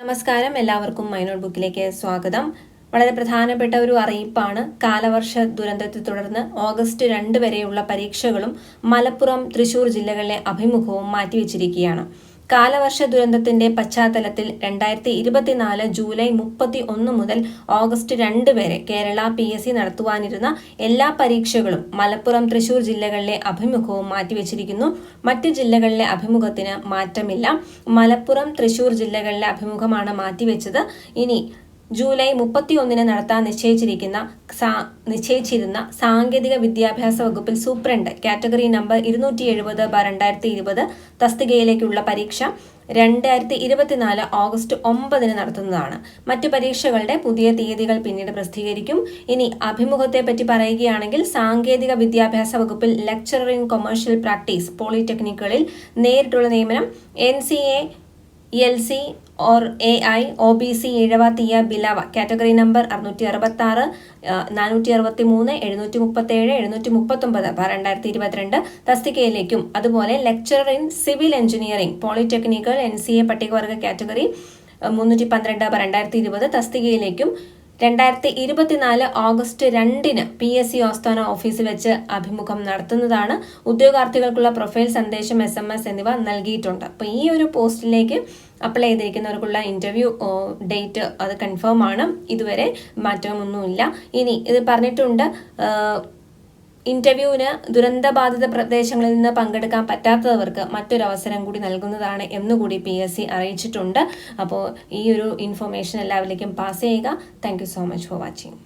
നമസ്കാരം. എല്ലാവർക്കും മൈനോട്ട് ബുക്കിലേക്ക് സ്വാഗതം. വളരെ പ്രധാനപ്പെട്ട ഒരു അറിയിപ്പാണ്. കാലവർഷ ദുരന്തത്തെ തുടർന്ന് ഓഗസ്റ്റ് രണ്ട് വരെയുള്ള പരീക്ഷകളും മലപ്പുറം തൃശൂർ ജില്ലകളിലെ അഭിമുഖവും മാറ്റിവെച്ചിരിക്കുകയാണ്. കാലവർഷ ദുരന്തത്തിന്റെ പശ്ചാത്തലത്തിൽ രണ്ടായിരത്തി ഇരുപത്തിനാല് ജൂലൈ മുപ്പത്തി ഒന്ന് മുതൽ ഓഗസ്റ്റ് രണ്ട് വരെ കേരള പി എസ് സി നടത്തുവാനിരുന്ന എല്ലാ പരീക്ഷകളും മലപ്പുറം തൃശൂർ ജില്ലകളിലെ അഭിമുഖവും മാറ്റിവെച്ചിരിക്കുന്നു. മറ്റ് ജില്ലകളിലെ അഭിമുഖത്തിന് മാറ്റമില്ല. മലപ്പുറം തൃശൂർ ജില്ലകളിലെ അഭിമുഖമാണ് മാറ്റിവെച്ചത്. ഇനി ജൂലൈ മുപ്പത്തി ഒന്നിന് നടത്താൻ നിശ്ചയിച്ചിരിക്കുന്ന നിശ്ചയിച്ചിരുന്ന സാങ്കേതിക വിദ്യാഭ്യാസ വകുപ്പിൽ സൂപ്രണ്ട് കാറ്റഗറി നമ്പർ ഇരുന്നൂറ്റി എഴുപത് ബ രണ്ടായിരത്തി ഇരുപത് തസ്തികയിലേക്കുള്ള പരീക്ഷ രണ്ടായിരത്തി ഇരുപത്തിനാല് ഓഗസ്റ്റ് ഒമ്പതിന് നടത്തുന്നതാണ്. മറ്റു പരീക്ഷകളുടെ പുതിയ തീയതികൾ പിന്നീട് പ്രസിദ്ധീകരിക്കും. ഇനി അഭിമുഖത്തെ പറ്റി പറയുകയാണെങ്കിൽ സാങ്കേതിക വിദ്യാഭ്യാസ വകുപ്പിൽ ലെക്ചറർ ഇൻ കൊമേഴ്ഷ്യൽ പ്രാക്ടീസ് പോളിടെക്നിക്കുകളിൽ നേരിട്ടുള്ള നിയമനം N C A L C or A I O B C Ezhava Thiyya Billava. Category number അറുന്നൂറ്റി അറുപത്തി ആറ് നാനൂറ്റി അറുപത്തി മൂന്ന് എഴുന്നൂറ്റി മുപ്പത്തി ഏഴ് എഴുന്നൂറ്റി മുപ്പത്തൊമ്പത് രണ്ടായിരത്തി ഇരുപത്തിരണ്ട് തസ്തികയിലേക്കും. അതുപോലെ ലെക്ചറർ ഇൻ സിവിൽ എഞ്ചിനീയറിംഗ് പോളിടെക്നിക്കൽ എൻ സി എ പട്ടികവർഗ കാറ്റഗറി മുന്നൂറ്റി പന്ത്രണ്ട് രണ്ടായിരത്തി ഇരുപത് തസ്തികയിലേക്കും. രണ്ടായിരത്തി ഇരുപത്തിനാല് ഓഗസ്റ്റ് രണ്ടിന് പി എസ് സി ആസ്ഥാന ഓഫീസിൽ വെച്ച് അഭിമുഖം നടത്തുന്നതാണ്. ഉദ്യോഗാർത്ഥികൾക്കുള്ള പ്രൊഫൈൽ സന്ദേശം എസ് എം എസ് എന്നിവ നൽകിയിട്ടുണ്ട്. അപ്പോൾ ഈ ഒരു പോസ്റ്റിലേക്ക് അപ്ലൈ ചെയ്തിരിക്കുന്നവർക്കുള്ള ഇന്റർവ്യൂ ഡേറ്റ് അത് കൺഫേം ആണ്. ഇതുവരെ മാറ്റമൊന്നുമില്ല. ഇനി ഇത് പറഞ്ഞിട്ടുണ്ട് ഇന്റർവ്യൂവിന് ദുരന്തബാധിത പ്രദേശങ്ങളിൽ നിന്ന് പങ്കെടുക്കാൻ പറ്റാത്തവർക്ക് മറ്റൊരു അവസരം കൂടി നൽകുന്നതാണ് എന്നുകൂടി പി എസ് സി അറിയിച്ചിട്ടുണ്ട്. അപ്പോൾ ഈ ഒരു ഇൻഫർമേഷൻ എല്ലാവരിലേക്കും പാസ് ചെയ്യുക. Thank so much for watching